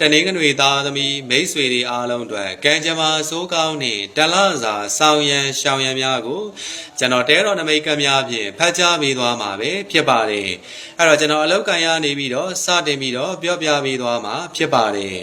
တနင်္ဂနွေသားသမီးမိတ်ဆွေတွေအားလုံးအတွက်ကံကြမ္မာစိုးကောင်းနေတလစာဆောင်ရန်ရှောင်ရန်များကိုကျွန်တော်တဲတော်နမိတ်ကများဖြင့်ဖတ်ကြားပေးသွားမှာပဲဖြစ်ပါတယ်အဲ့တော့ကျွန်တော်အလောက်ကန်ရနေပြီးတော့စတင်ပြီးတော့ပြောပြပေးသွားမှာဖြစ်ပါတယ်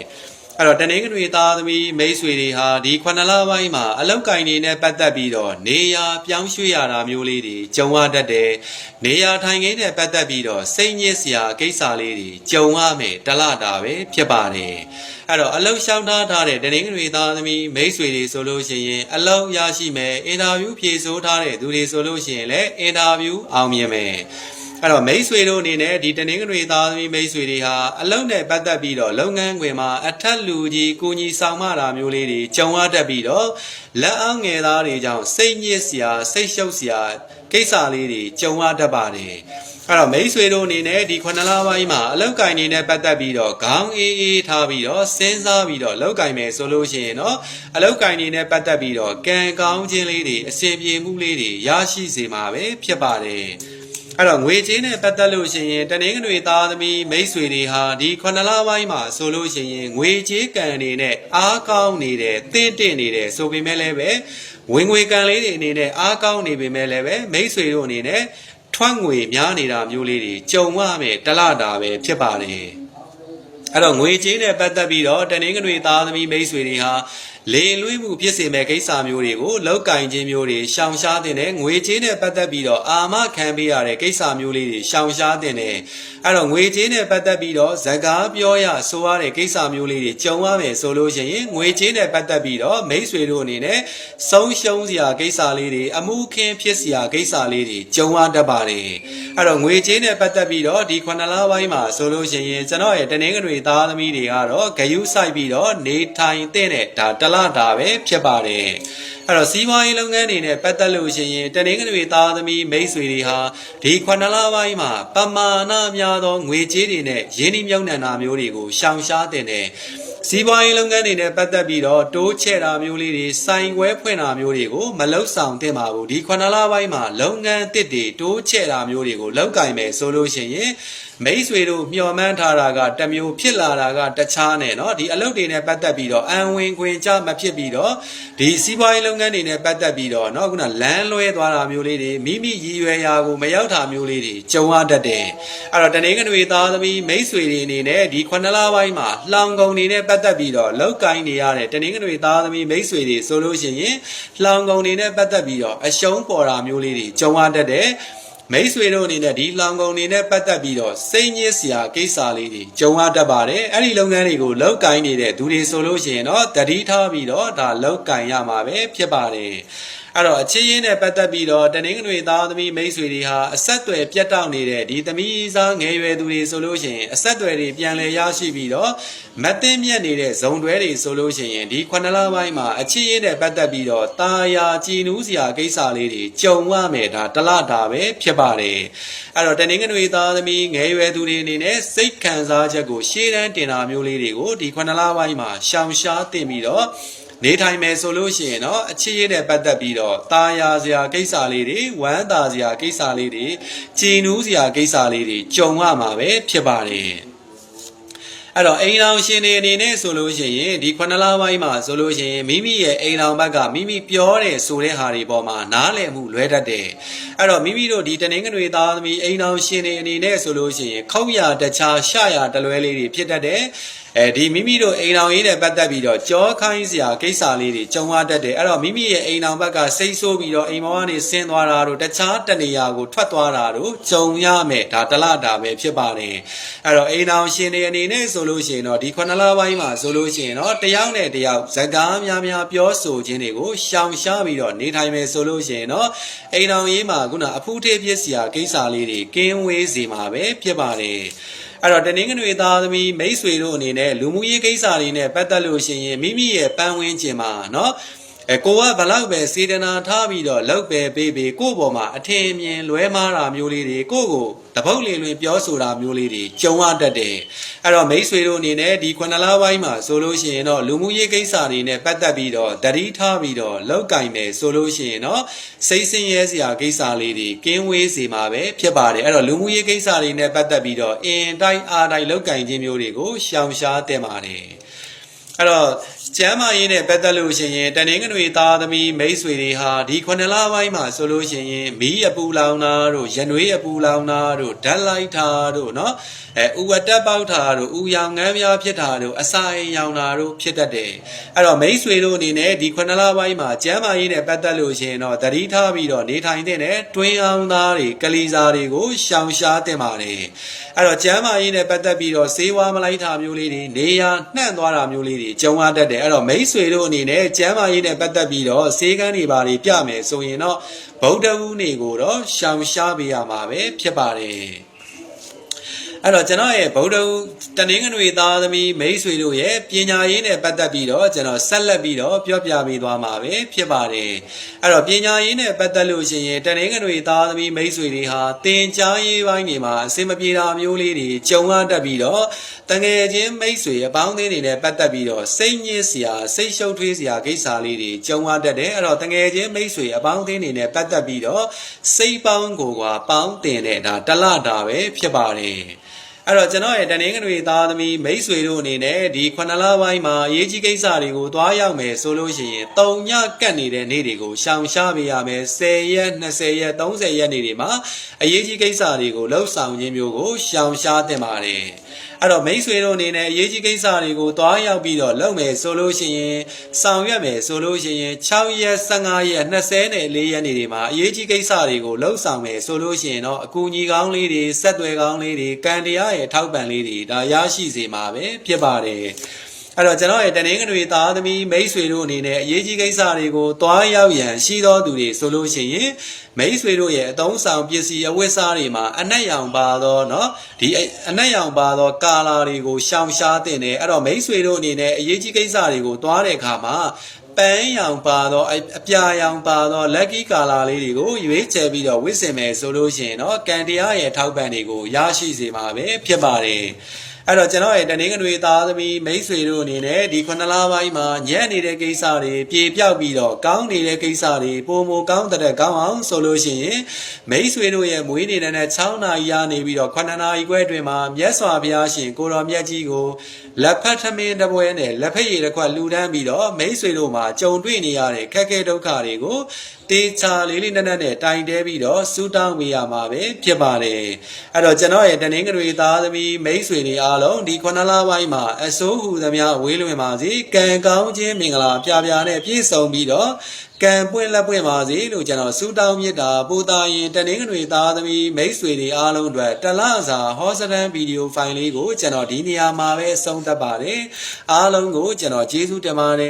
အဲ့တော့တနင်္ဂနွေသားသမီးမိတ်ဆွေတွေဟာဒီ9လပိုင်းမှာအလောက်ကင်နေနဲ့ပတ်သက်ပြီးတော့နေရာပြောင်းရွှေ့ရတာမျိုးလေးတွေကြုံရတတ်တယ်။နေရာထိုင်ခင်းနဲ့ပတ်သက်ပြီးတော့စိတ်ညစ်စရာကိစ္စလေးတွေကြုံရမယ်တလတာပဲဖြစ်ပါတယ်။အဲ့တော့အလောက်ရှောင်ထားထားတဲ့တနင်္ဂနွေသားသမီးမိတ်ဆွေတွေဆိုလို့ရှိရင်အလောက်ရရှိမယ်အင်တာဗျူးဖြေဆိုထားတဲ့သူတွေဆိုလို့ရှိရင်လည်းအင်တာဗျူးအောင်မြင်မယ်။ အဲ့တော့မိတ်ဆွေတို့အနေနဲ့ဒီတနင်္ဂနွေသားသမီးမိတ်ဆွေတွေဟာအလုံးနဲ့ပတ်သက်ပြီးတော့လုပ်ငန်းခွင်မှာအထက်လူကြီးကိုကြီးဆောင်မတာမျိုးလေးတွေကြုံရတတ်ပြီးတော့လက်အောင်ငယ်သားတွေကြောင့်စိတ်ညစ်စရာစိတ်ရှုပ်စရာကိစ္စလေးတွေကြုံရတတ်ပါတယ်အဲ့တော့မိတ်ဆွေတို့အနေနဲ့ဒီ9လပိုင်းမှာအလောက်ကင်နေနဲ့ပတ်သက်ပြီးတော့ခေါင်းအေးအေးထားပြီးတော့စဉ်းစားပြီးတော့လောက်ကင်မယ်ဆိုလို့ရှိရင်တော့အလောက်ကင်နေနဲ့ပတ်သက်ပြီးတော့ကံကောင်းခြင်းလေးတွေအစဉ်ပြေမှုလေးတွေရရှိစေမှာပဲဖြစ်ပါတယ် အဲ့တော့ငွေချင်းနဲ့ပတ်သက်လို့ရှိရင်တနင်္ဂနွေသားသမီးမိတ်ဆွေတွေဟာဒီ9လပိုင်းမှာဆိုလို့ရှိရင်ငွေချေးကံတွေနဲ့အားကောင်းနေတယ်တင့်တင့်နေတယ်ဆိုပေမဲ့လည်းပဲဝင်ငွေကံလေးတွေအနေနဲ့အားကောင်းနေပေမဲ့လည်းပဲမိတ်ဆွေတို့အနေနဲ့ထွက်ငွေများနေတာမျိုးလေးတွေကြုံရမယ်တလတာပဲဖြစ်ပါတယ် အဲ့တော့ငွေကြေးနဲ့ပတ်သက်ပြီးတော့တနင်္ဂနွေသားသမီးမိတ်ဆွေတွေဟာလေလွှဲမှုဖြစ်စေမဲ့ကိစ္စမျိုးတွေကိုလောက်ကင်ခြင်းမျိုးတွေရှောင်ရှားတဲ့နဲ့ငွေကြေးနဲ့ပတ်သက်ပြီးတော့အာမခံပေးရတဲ့ကိစ္စမျိုးလေးတွေရှောင်ရှားတဲ့နဲ့အဲ့တော့ငွေကြေးနဲ့ပတ်သက်ပြီးတော့ဇကားပြောရဆိုရတဲ့ကိစ္စမျိုးလေးတွေကြုံရမယ်ဆိုလို့ရှိရင်ငွေကြေးနဲ့ပတ်သက်ပြီးတော့မိတ်ဆွေတို့အနေနဲ့ဆုံးရှုံးစရာကိစ္စလေးတွေအမှုခင်းဖြစ်စရာကိစ္စလေးတွေကြုံရတတ်ပါတယ်အဲ့တော့ငွေကြေးနဲ့ပတ်သက်ပြီးတော့ဒီ9လပိုင်းမှာဆိုလို့ရှိရင်ကျွန်တော်ရဲ့တနင်္ဂနွေသားသမီးတွေကတော့ဂယုဆိုင်ပြီးတော့နေထိုင်တဲ့နဲ့ဒါတလတာပဲဖြစ်ပါတယ်အဲ့တော့စီးပွားရေးလုပ်ငန်းတွေနဲ့ပတ်သက်လို့ရှိရင်တနင်္ဂနွေသားသမီးမိတ်ဆွေတွေဟာဒီ9လပိုင်းမှာပမာဏများသောငွေကြေးတွေနဲ့ရင်းနှီးမြှုပ်နှံတာမျိုးတွေကိုရှောင်ရှားတဲ့နဲ့စီးပွားရေးလုပ်ငန်းတွေနဲ့ပတ်သက်ပြီးတော့တိုးချဲ့တာမျိုးလေးတွေစိုင်ခွဲဖွင့်တာမျိုးတွေကိုမလုပ်ဆောင်သင့်ပါဘူးဒီ9လပိုင်းမှာလုပ်ငန်းတစ်တွေတိုးချဲ့တာမျိုးတွေကိုလောက်ကင်မယ်ဆိုလို့ရှိရင် မိတ်ဆွေတို့မျှော်မှန်းထားတာကတစ်မျိုးဖြစ်လာတာကတခြားနဲ့เนาะဒီအလုပ်တွေနဲ့ပတ်သက်ပြီးတော့အံဝင်ခွင်ကြမဖြစ်ပြီးတော့ဒီစီးပွားရေးလုပ်ငန်းတွေနဲ့ပတ်သက်ပြီးတော့เนาะခုနလမ်းလွဲသွားတာမျိုးလေးတွေမိမိရည်ရွယ်ရာကိုမရောက်တာမျိုးလေးတွေကြုံရတတ်တယ်အဲ့တော့တနင်္ဂနွေသားသမီးမိတ်ဆွေတွေအနေနဲ့ဒီ9လပိုင်းမှာလှောင်ကုန်တွေနဲ့ပတ်သက်ပြီးတော့လောက်ကင်နေရတဲ့တနင်္ဂနွေသားသမီးမိတ်ဆွေတွေဆိုလို့ရှိရင်လှောင်ကုန်တွေနဲ့ပတ်သက်ပြီးတော့အရှုံးပေါ်တာမျိုးလေးတွေကြုံရတတ်တယ် မိတ်ဆွေတို့အနေနဲ့ဒီလောင်ကုန်တွေနဲ့ပတ်သက်ပြီးတော့စိတ်ညစ်စရာကိစ္စလေးတွေကြုံရတတ်ပါတယ်အဲ့ဒီလုပ်ငန်းတွေကိုလောက်ကင်နေတဲ့သူတွေဆိုလို့ရှိရင်တော့တတိထားပြီးတော့ဒါလောက်ကင်ရမှာပဲဖြစ်ပါတယ် အဲ့တော့အချင်းချင်းနဲ့ပတ်သက်ပြီးတော့တနင်္ဂနွေသားသမီးမိတ်ဆွေတွေဟာအဆက်အသွယ်ပြတ်တောက်နေတဲ့ဒီသမီးစားငယ်ရွယ်သူတွေဆိုလို့ရှိရင်အဆက်အသွယ်တွေပြန်လည်ရရှိပြီးတော့မသိမြတ်နေတဲ့ဇုံတွဲတွေဆိုလို့ရှိရင်ဒီ9လပိုင်းမှာအချင်းချင်းနဲ့ပတ်သက်ပြီးတော့ตาယာကြည်နူးစရာကိစ္စလေးတွေကြုံရမယ်ဒါတလတာပဲဖြစ်ပါတယ်အဲ့တော့တနင်္ဂနွေသားသမီးငယ်ရွယ်သူတွေအနေနဲ့စိတ်ခံစားချက်ကိုရှေ့တန်းတင်တာမျိုးလေးတွေကိုဒီ9လပိုင်းမှာရှောင်ရှားတင်ပြီးတော့ နေထိုင်မယ်ဆိုလို့ရှိရင်တော့အချစ်ရတဲ့ပတ်သက်ပြီးတော့ตาယာစရာကိစ္စလေးတွေဝမ်းသာစရာကိစ္စလေးတွေကြည်နူးစရာကိစ္စလေးတွေကြုံရမှာပဲဖြစ်ပါတယ်အဲ့တော့အိမ်တော်ရှင်တွေအနေနဲ့ဆိုလို့ရှိရင်ဒီ9လပိုင်းမှာဆိုလို့ရှိရင်မိမိရဲ့အိမ်တော်ဘက်ကမိမိပြောတဲ့ဆိုတဲ့ဟာတွေပေါ်မှာနားလည်မှုလွဲတတ်တယ်အဲ့တော့မိမိတို့ဒီတနင်္ဂနွေသားသမီးအိမ်တော်ရှင်တွေအနေနဲ့ဆိုလို့ရှိရင်ခောက်ရတခြားရှရတလွဲလေးတွေဖြစ်တတ်တယ်အဲဒီမိမိတို့အိမ်တော်ရေးနဲ့ပတ်သက်ပြီးတော့ကြောခိုင်းစရာကိစ္စလေးတွေကြုံရတတ်တယ်အဲ့တော့မိမိရဲ့အိမ်တော်ဘက်ကစိတ်ဆိုးပြီးတော့အိမ်မောကနေဆင်းသွားတာတို့တခြားတနေရာကိုထွက်သွားတာတို့ကြုံရမယ်ဒါတလတာပဲဖြစ်ပါတယ်အဲ့တော့အိမ်တော်ရှင်တွေအနေနဲ့ဆိုလို့ရှိရင်တော့ဒီ9လပိုင်းမှာဆိုလို့ရှိရင်တော့တယောက်နဲ့တယောက်ဇကားများများပြောဆိုခြင်းတွေကိုရှောင်ရှားပြီးတော့နေထိုင်မယ်ဆိုလို့ရှိရင်တော့အိမ်တော်ရေးမှာခုနအဖူးထေးပြစ်စရာကိစ္စလေးတွေကင်းဝေးစေမှာပဲဖြစ်ပါတယ် အဲ့တော့တနင်္ဂနွေသားသမီးမိတ်ဆွေတို့အနေနဲ့လူမှုရေးကိစ္စတွေနဲ့ပတ်သက်လို့ရှိရင်မိမိရဲ့ပန်းဝင်းကျင်မှာနော် အဲကိုကဘလောက်ပဲစေတနာထားပြီးတော့လောက်ပဲပေးပေးကို့ပေါ်မှာအထင်အမြင်လွဲမှားတာမျိုးလေးတွေကိုကိုတပုတ်လင်လွင်ပြောဆိုတာမျိုးလေးတွေကြုံရတတ်တယ်အဲ့တော့မိတ်ဆွေတို့အနေနဲ့ဒီခုနှစ်လပိုင်းမှာဆိုလို့ရှိရင်တော့လူမှုရေးကိစ္စတွေနဲ့ပတ်သက်ပြီးတော့တတိထားပြီးတော့လောက်ကင်မယ်ဆိုလို့ရှိရင်တော့စိတ်ဆင်းရဲစရာကိစ္စလေးတွေကင်းဝေးစေမှာပဲဖြစ်ပါတယ်အဲ့တော့လူမှုရေးကိစ္စတွေနဲ့ပတ်သက်ပြီးတော့အင်တိုင်းအားတိုင်းလောက်ကင်ခြင်းမျိုးတွေကိုရှောင်ရှားတင်ပါတယ် အဲ့တော့ကျမ်းမာရေးနဲ့ပတ်သက်လို့ရှိရင်တနင်္ဂနွေသားသမီးမိတ်ဆွေတွေဟာဒီခုနှစ်လပိုင်းမှာဆိုလို့ရှိရင်မီးအပူလောင်တာတို့ရနွေးအပူလောင်တာတို့ဓာတ်လိုက်တာတို့နော်အဲဥဝတက်ပေါက်တာတို့ဥရောင်ငန်းများဖြစ်တာတို့အစာအိမ်ရောင်တာတို့ဖြစ်တတ်တယ်အဲ့တော့မိတ်ဆွေတို့အနေနဲ့ဒီခုနှစ်လပိုင်းမှာကျမ်းမာရေးနဲ့ပတ်သက်လို့ရှိရင်တော့သတိထားပြီးတော့နေထိုင်တဲ့နဲ့တွင်းအောင်သားတွေကလေးစားတွေကိုရှောင်ရှားတင်ပါတယ်အဲ့တော့ကျမ်းမာရေးနဲ့ပတ်သက်ပြီးတော့ဈေးဝါမလိုက်တာမျိုးလေးတွေနေရာနှံ့သွားတာမျိုးလေးတွေကြုံရတတ်တယ်အဲ့တော့မိတ်ဆွေတို့အနေနဲ့ကျမ်းမာရေးနဲ့ပတ်သက်ပြီးတော့ဈေးကန်းတွေပါတွေပြမယ်ဆိုရင်တော့ဗုဒ္ဓဝူးနေကိုတော့ရှောင်ရှားပေးရမှာပဲဖြစ်ပါတယ် အဲ့တော့ကျွန်တော်ရဲ့ဗုဒ္ဓဟူးတနင်္ဂနွေသားသမီးမိတ်ဆွေတို့ရဲ့ပညာရေးနဲ့ပတ်သက်ပြီးတော့ကျွန်တော်ဆက်လက်ပြီးတော့ပြောပြပေးသွားမှာပဲဖြစ်ပါတယ်အဲ့တော့ပညာရေးနဲ့ပတ်သက်လို့ရှိရင်တနင်္ဂနွေသားသမီးမိတ်ဆွေတွေဟာသင်ကြားရေးပိုင်းတွေမှာအစင်မပြေတာမျိုးလေးတွေကြုံရတတ်ပြီးတော့တငယ်ချင်းမိတ်ဆွေအပေါင်းအသင်းတွေနဲ့ပတ်သက်ပြီးတော့စိတ်ညစ်စရာစိတ်ရှုပ်ထွေးစရာကိစ္စလေးတွေကြုံရတတ်တယ်အဲ့တော့တငယ်ချင်းမိတ်ဆွေအပေါင်းအသင်းတွေနဲ့ပတ်သက်ပြီးတော့စိတ်ပေါင်းကိုယ်ကပေါင်းတင်တဲ့ဒါတလတာပဲဖြစ်ပါတယ် အဲ့တော့ကျွန်တော်ရဲ့တနင်္ဂနွေသားသမီးမိတ်ဆွေတို့အနေနဲ့ဒီခုနှစ်လပိုင်းမှာအရေးကြီးကိစ္စတွေကိုသွားရောက်မယ်ဆိုလို့ရှိရင်တုံညကတ်နေတဲ့နေ့တွေကိုရှောင်ရှားပေးရမယ်10ရက်20ရက်30ရက်နေ့တွေမှာအရေးကြီးကိစ္စတွေကိုလှုပ်ဆောင်ခြင်းမျိုးကိုရှောင်ရှားတင်ပါတယ် အဲ့တော့မိတ်ဆွေတို့အနေနဲ့အရေးကြီးကိစ္စတွေကိုသွားရောက်ပြီးတော့လုပ်မယ်ဆိုလို့ရှိရင်ဆောင်ရွက်မယ်ဆိုလို့ရှိရင်6ရက်15ရက်24ရက်နေ့တွေမှာအရေးကြီးကိစ္စတွေကိုလှုပ်ဆောင်မယ်ဆိုလို့ရှိရင်တော့အကူအညီကောင်းလေးတွေဆက်သွယ်ကောင်းလေးတွေကံတရားရဲ့ထောက်ပံ့လေးတွေဒါရရှိစေမှာပဲဖြစ်ပါတယ် အဲ့တော့ကျွန်တော်ရဲ့တနင်္ဂနွေသားသမီးမိတ်ဆွေတို့အနေနဲ့အရေးကြီးကိစ္စတွေကိုသွားရောက်ရန်ရှိသောသူတွေဆိုလို့ရှိရင်မိတ်ဆွေတို့ရဲ့အသုံးဆောင်ပစ္စည်းအဝတ်စားတွေမှာအနက်ရောင်ပါသောเนาะဒီအနက်ရောင်ပါသောကာလာတွေကိုရှောင်ရှားတင်တယ်အဲ့တော့မိတ်ဆွေတို့အနေနဲ့အရေးကြီးကိစ္စတွေကိုသွားတဲ့အခါမှာပန်းရောင်ပါသောအပြာရောင်ပါသော lucky color လေးတွေကိုရွေးချယ်ပြီးတော့ဝတ်ဆင်မယ်ဆိုလို့ရှိရင်เนาะကံတရားရဲ့ထောက်ပံ့တွေကိုရရှိစေမှာပဲဖြစ်ပါတယ် အဲ့တော့ကျွန်တော်ရဲ့တနင်္ဂနွေသားသမီးမိတ်ဆွေတို့အနေနဲ့ဒီခုနှစ်လပိုင်းမှာညံ့နေတဲ့ကိစ္စတွေပြေပြောက်ပြီးတော့ကောင်းနေတဲ့ကိစ္စတွေပုံမကောင်းတဲ့ကောင်းအောင်ဆိုလို့ရှိရင်မိတ်ဆွေတို့ရဲ့မွေးနေ့နဲ့6နာရီရနေပြီးတော့9နာရီခွဲအတွင်းမှာမြတ်စွာဘုရားရှင်ကိုတော်မြတ်ကြီးကိုလက်ဖက်ထမင်းတပွဲနဲ့လက်ဖက်ရည်တစ်ခွက်လှူဒန်းပြီးတော့မိတ်ဆွေတို့မှာကြုံတွေ့နေရတဲ့ခက်ခဲဒုက္ခတွေကိုတေချာလေးလေးနက်နက်နဲ့တိုင်တဲပြီးတော့စူးတောင်းပေးရမှာပဲဖြစ်ပါတယ်အဲ့တော့ကျွန်တော်ရဲ့တနင်္ဂနွေသားသမီးမိတ်ဆွေတွေအားလုံးဒီခုနှစ်လပိုင်းမှာအစိုးဟူသမျှဝေးလွင်ပါစေကံကောင်းခြင်းမင်္ဂလာပြပြနဲ့ပြည့်စုံပြီးတော့ ကံပွင့်လက်ပွင့်ပါစေလို့ကျွန်တော်ဆုတောင်းမြတ်တာပူတာရင်တနင်္ဂနွေသားသမီးမိတ်ဆွေတွေအားလုံးအတွက်တလစာဟောစတန်ဗီဒီယိုဖိုင်လေးကိုကျွန်တော်ဒီနေရာမှာပဲအဆုံးသတ်ပါတယ်အားလုံးကိုကျွန်တော်ကျေးဇူးတင်ပါတယ်